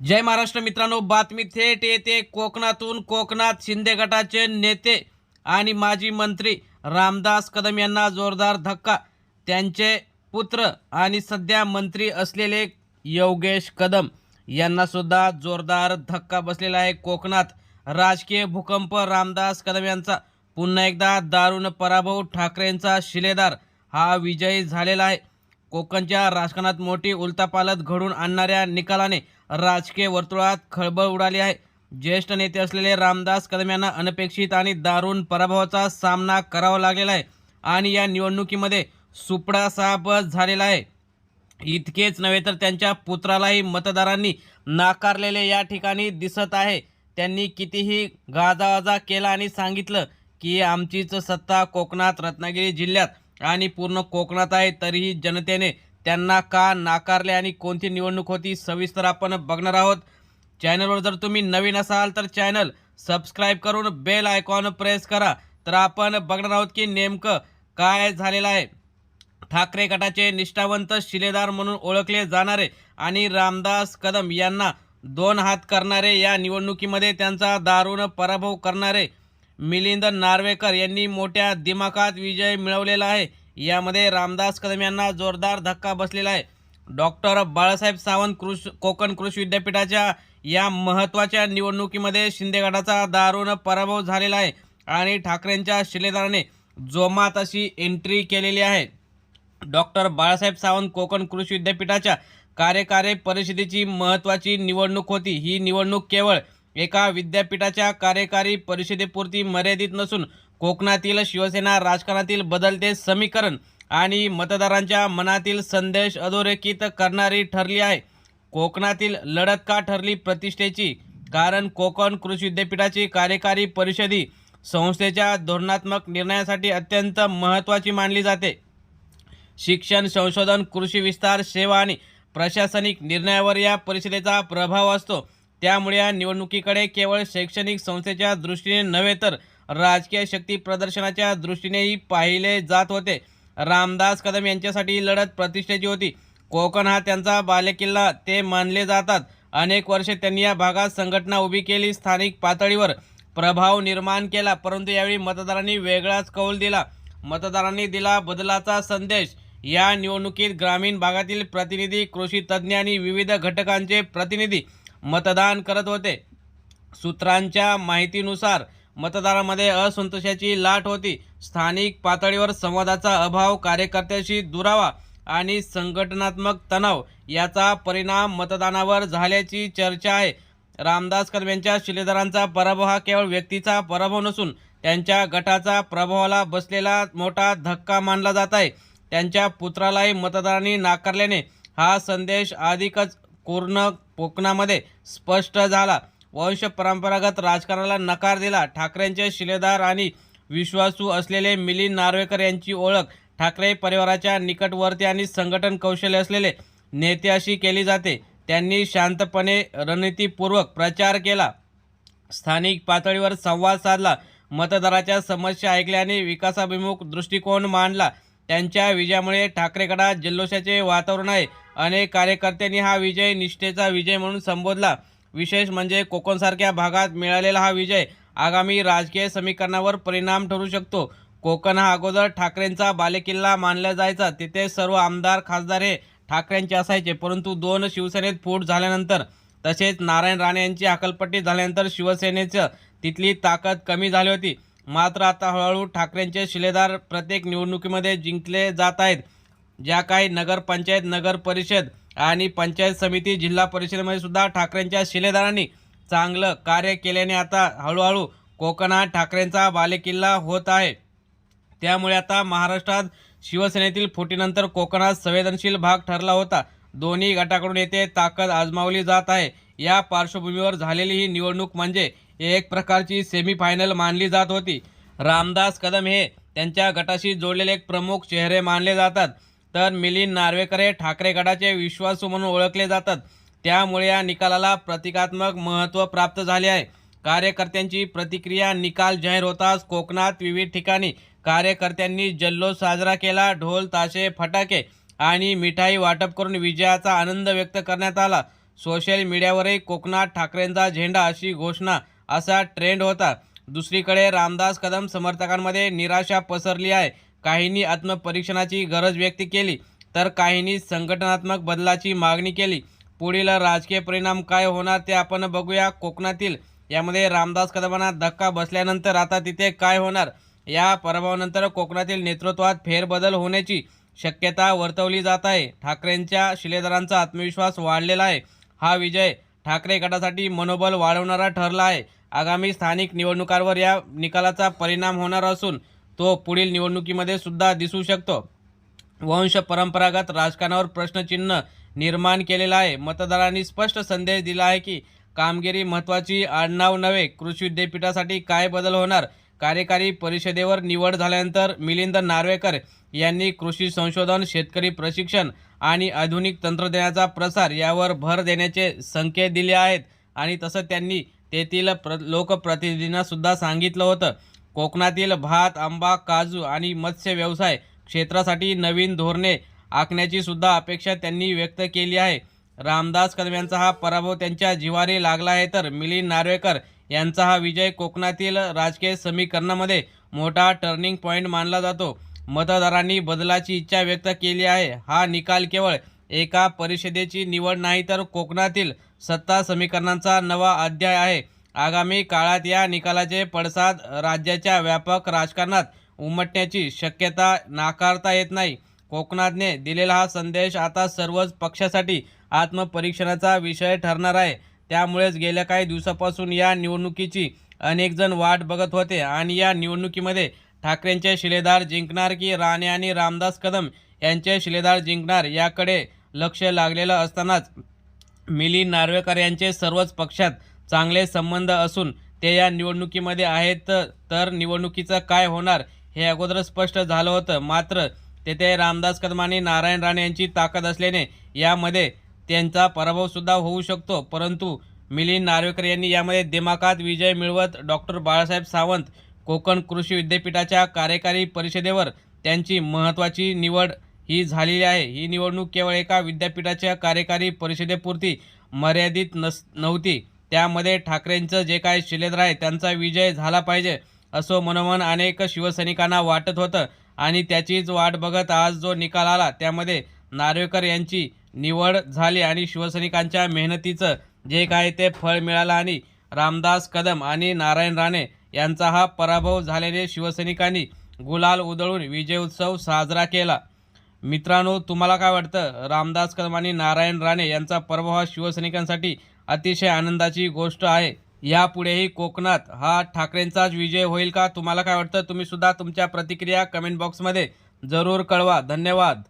जय महाराष्ट्र मित्रांनो बातमी थेट येते. कोकणातून कोकणात शिंदे गटाचे नेते आणि माजी मंत्री रामदास कदम यांना जोरदार धक्का. त्यांचे पुत्र आणि सध्या मंत्री असलेले योगेश कदम यांनासुद्धा जोरदार धक्का बसलेला आहे कोकणात. राजकीय भूकंप रामदास कदम यांचा पुन्हा एकदा दारुण पराभव ठाकरेंचा शिलेदार हा विजयी झालेला आहे. कोकणच्या राजकारणात मोठी उलतापालत घडून आणणाऱ्या निकालाने राजकीय वर्तुळात खळबळ उडाली आहे. ज्येष्ठ नेते असलेले रामदास कदम यांना अनपेक्षित आणि दारुण पराभवाचा सामना करावा लागलेला आहे आणि या निवडणुकीमध्ये सुपडा साप झालेला आहे. इतकेच नव्हे तर त्यांच्या पुत्रालाही मतदारांनी नाकारलेले या ठिकाणी दिसत आहे. त्यांनी कितीही गाजावाजा केला आणि सांगितलं की आमचीच सत्ता कोकणात रत्नागिरी जिल्ह्यात आणि पूर्ण कोकणात आहे तरीही जनतेने त्यांना का नाकारले आणि कोणती निवडणूक होती सविस्तर आपण बघणार आहोत. चॅनलवर जर तुम्ही नवीन असाल तर चॅनल सबस्क्राईब करून बेल आयकॉन प्रेस करा. तर आपण बघणार आहोत की नेमकं काय झालेलं आहे. ठाकरे गटाचे निष्ठावंत शिलेदार म्हणून ओळखले जाणारे आणि रामदास कदम यांना दोन हात करणारे या निवडणुकीमध्ये त्यांचा दारुण पराभव करणारे मिलिंद नार्वेकर यांनी मोठ्या दिमाखात विजय मिळवलेला आहे. यामध्ये रामदास कदम यांना जोरदार धक्का बसलेला आहे. डॉक्टर बाळासाहेब सावंत कृषी कोकण कृषी विद्यापीठाच्या या महत्त्वाच्या निवडणुकीमध्ये शिंदेगडाचा दारुण पराभव झालेला आहे आणि ठाकरेंच्या शिलेदाराने जोमात अशी एंट्री केलेली आहे. डॉक्टर बाळासाहेब सावंत कोकण कृषी विद्यापीठाच्या कार्यकारी परिषदेची महत्त्वाची निवडणूक होती. ही निवडणूक केवळ एका विद्यापीठाच्या कार्यकारी परिषदेपुरती मर्यादित नसून कोकणातील शिवसेना राजकारणातील बदलते समीकरण आणि मतदारांच्या मनातील संदेश अधोरेखित करणारी ठरली आहे. कोकणातील लढत का ठरली प्रतिष्ठेची? कारण कोकण कृषी विद्यापीठाची कार्यकारी परिषद ही संस्थेच्या धोरणात्मक निर्णयासाठी अत्यंत महत्त्वाची मानली जाते. शिक्षण संशोधन कृषी विस्तार सेवा आणि प्रशासनिक निर्णयावर या परिषदेचा प्रभाव असतो. त्यामुळे या निवडणुकीकडे केवळ शैक्षणिक संस्थेच्या दृष्टीने नव्हे तर राजकीय शक्ती प्रदर्शनाच्या दृष्टीनेही पाहिले जात होते. रामदास कदम यांच्यासाठी लढत प्रतिष्ठेची होती. कोकण हा त्यांचा बालेकिल्ला ते मानले जातात. अनेक वर्षे त्यांनी या भागात संघटना उभी केली स्थानिक पातळीवर प्रभाव निर्माण केला परंतु यावेळी मतदारांनी वेगळाच कौल दिला. मतदारांनी दिला बदलाचा संदेश. या निवडणुकीत ग्रामीण भागातील प्रतिनिधी कृषी तज्ज्ञ आणि विविध घटकांचे प्रतिनिधी मतदान करत होते. सूत्रांच्या माहितीनुसार मतदारामध्ये असंतोषाची लाट होती. स्थानिक पातळीवर संवादाचा अभाव कार्यकर्त्याशी दुरावा आणि संघटनात्मक तणाव याचा परिणाम मतदानावर झाल्याची चर्चा आहे. रामदास कदम यांच्या शिलेदारांचा पराभव हा केवळ व्यक्तीचा पराभव नसून त्यांच्या गटाचा प्रभावाला बसलेला मोठा धक्का मानला जात आहे. त्यांच्या पुत्रालाही मतदारांनी नाकारल्याने हा संदेश अधिकच पूर्ण कोकणामध्ये स्पष्ट झाला. वंश परंपरागत राजकारणाला नकार दिला. ठाकरेंचे शिलेदार आणि विश्वासू असलेले मिलिंद नार्वेकर यांची ओळख ठाकरे परिवाराच्या निकटवर्ती आणि संघटन कौशल्य असलेले नेते अशी केली जाते. त्यांनी शांतपणे रणनीतीपूर्वक प्रचार केला. स्थानिक पातळीवर संवाद साधला. मतदाराच्या समस्या ऐकल्या आणि विकासाभिमुख दृष्टिकोन मांडला. त्यांच्या विजयामुळे ठाकरेकडा जल्लोषाचे वातावरण आहे. अनेक कार्यकर्त्यांनी हा विजय निष्ठेचा विजय म्हणून संबोधला. विशेष म्हणजे कोकणसारख्या भागात मिळालेला हा विजय आगामी राजकीय समीकरणावर परिणाम ठरू शकतो. कोकण हा अगोदर ठाकरेंचा बालेकिल्ला मानला जायचा. तिथे सर्व आमदार खासदार हे ठाकरेंचे असायचे. परंतु दोन शिवसेनेत फूट झाल्यानंतर तसेच नारायण राणे यांची हकलपट्टी झाल्यानंतर शिवसेनेचं तिथली ताकद कमी झाली होती. मात्र आता हळूहळू ठाकरेंचे शिलेदार प्रत्येक निवडणुकीमध्ये जिंकले जात आहेत. ज्या काही नगरपंचायत नगर परिषद आणि पंचायत समिती जिल्हा परिषदेमध्ये सुद्धा ठाकरेंच्या शिलेदारांनी चांगलं कार्य केल्याने आता हळूहळू कोकणात ठाकरेंचा बालेकिल्ला होत आहे. त्यामुळे आता महाराष्ट्रात शिवसेनेतील फुटीनंतर कोकणात संवेदनशील भाग ठरला होता. दोन्ही गटाकडून येथे ताकद आजमावली जात आहे. या पार्श्वभूमीवर झालेली ही निवडणूक म्हणजे एक प्रकारची सेमीफायनल मानली जात होती. रामदास कदम हे त्यांच्या गटाशी जोडलेले एक प्रमुख चेहरे मानले जातात. तर मिलिंद नार्वेकर हे ठाकरे गटाचे विश्वासू म्हणून ओळखले जातात. त्यामुळे या निकालाला प्रतिकात्मक महत्त्व प्राप्त झाले आहे. कार्यकर्त्यांची प्रतिक्रिया निकाल जाहीर होताच कोकणात विविध ठिकाणी कार्यकर्त्यांनी जल्लोष साजरा केला. ढोल ताशे फटाके आणि मिठाई वाटप करून विजयाचा आनंद व्यक्त करण्यात आला. सोशल मीडियावरही कोकणात ठाकरेंचा झेंडा अशी घोषणा असा ट्रेंड होता. दुसरीकडे रामदास कदम समर्थकांमध्ये निराशा पसरली आहे. काहींनी आत्मपरीक्षणाची गरज व्यक्त केली तर काहींनी संघटनात्मक बदलाची मागणी केली. पुढील राजकीय परिणाम काय होणार ते आपण बघूया कोकणातील. यामध्ये रामदास कदमांना धक्का बसल्यानंतर आता तिथे काय होणार? या पराभवानंतर कोकणातील नेतृत्वात फेरबदल होण्याची शक्यता वर्तवली जात आहे. ठाकरेंच्या शिलेदारांचा आत्मविश्वास वाढलेला आहे. हा विजय ठाकरे गटासाठी मनोबल वाढवणारा ठरला आहे. आगामी स्थानिक निवडणुकांवर या निकालाचा परिणाम होणार असून तो पुढील निवडणुकीमध्ये सुद्धा दिसू शकतो. वंश परंपरागत राजकारणावर प्रश्नचिन्ह निर्माण केलेला आहे. मतदारांनी स्पष्ट संदेश दिला आहे की कामगिरी महत्त्वाची आडनाव नव्हे. कृषी विद्यापीठासाठी काय बदल होणार? कार्यकारी परिषदेवर निवड झाल्यानंतर मिलिंद नार्वेकर यांनी कृषी संशोधन शेतकरी प्रशिक्षण आणि आधुनिक तंत्रज्ञानाचा प्रसार यावर भर देण्याचे संकेत दिले आहेत. आणि तसं त्यांनी तेथील प्र लोकप्रतिनिधींनासुद्धा सांगितलं होतं. कोकणातील भात आंबा काजू आणि मत्स्य व्यवसाय क्षेत्रासाठी नवीन धोरणे आखण्याची सुद्धा अपेक्षा त्यांनी व्यक्त केली आहे. रामदास कदम यांचा हा पराभव त्यांच्या जिवारी लागला आहे तर मिलिंद नार्वेकर यांचा हा विजय कोकणातील राजकीय समीकरणामध्ये मोठा टर्निंग पॉईंट मानला जातो. मतदारांनी बदलाची इच्छा व्यक्त केली आहे. हा निकाल केवळ एका परिषदेची निवड नाही तर कोकणातील सत्ता समीकरणांचा नवा अध्याय आहे. आगामी काळात या निकालाचे पडसाद राज्याच्या व्यापक राजकारणात उमटण्याची शक्यता नाकारता येत नाही. कोकणातने दिलेला हा संदेश आता सर्वच पक्षासाठी आत्मपरीक्षणाचा विषय ठरणार आहे. त्यामुळेच गेल्या काही दिवसापासून या निवडणुकीची अनेकजण वाट बघत होते आणि या निवडणुकीमध्ये ठाकरेंचे शिलेदार जिंकणार की राणे आणि रामदास कदम यांचे शिलेदार जिंकणार याकडे लक्ष लागलेलं असतानाच मिलिंद नार्वेकर यांचे सर्वच पक्षात चांगले संबंध असून ते या निवडणुकीमध्ये आहेत तर निवडणुकीचं काय होणार हे अगोदर स्पष्ट झालं होतं. मात्र तेथे रामदास कदम आणि नारायण राणे यांची ताकद असल्याने यामध्ये त्यांचा पराभवसुद्धा होऊ शकतो. परंतु मिलिंद नार्वेकर यांनी यामध्ये दिमाखात विजय मिळवत डॉक्टर बाळासाहेब सावंत कोकण कृषी विद्यापीठाच्या कार्यकारी परिषदेवर त्यांची महत्त्वाची निवड ही झालेली आहे. ही निवडणूक केवळ एका विद्यापीठाच्या कार्यकारी परिषदेपुरती मर्यादित नस नव्हती. त्यामध्ये ठाकरेंचं जे काय शिलेदार आहे त्यांचा विजय झाला पाहिजे असं मनोमन अनेक शिवसैनिकांना वाटत होतं. आणि त्याचीच वाट बघत आज जो निकाल आला त्यामध्ये नार्वेकर यांची निवड झाली आणि शिवसैनिकांच्या मेहनतीचं जे काय ते फळ मिळालं आणि रामदास कदम आणि नारायण राणे यांचा हा पराभव झाल्याने शिवसैनिकांनी गुलाल उधळून विजय उत्सव साजरा केला. मित्रांनो तुम्हाला काय वाटतं? रामदास कदम आणि नारायण राणे यांचा पराभव हा शिवसैनिकांसाठी अतिशय आनंदाची गोष्ट आहे. यापुढेही कोकणात हा ठाकरेंचाच विजय होईल का? तुम्हाला काय वाटतं? तुम्ही सुद्धा तुमच्या प्रतिक्रिया कमेंट बॉक्समध्ये जरूर कळवा. धन्यवाद.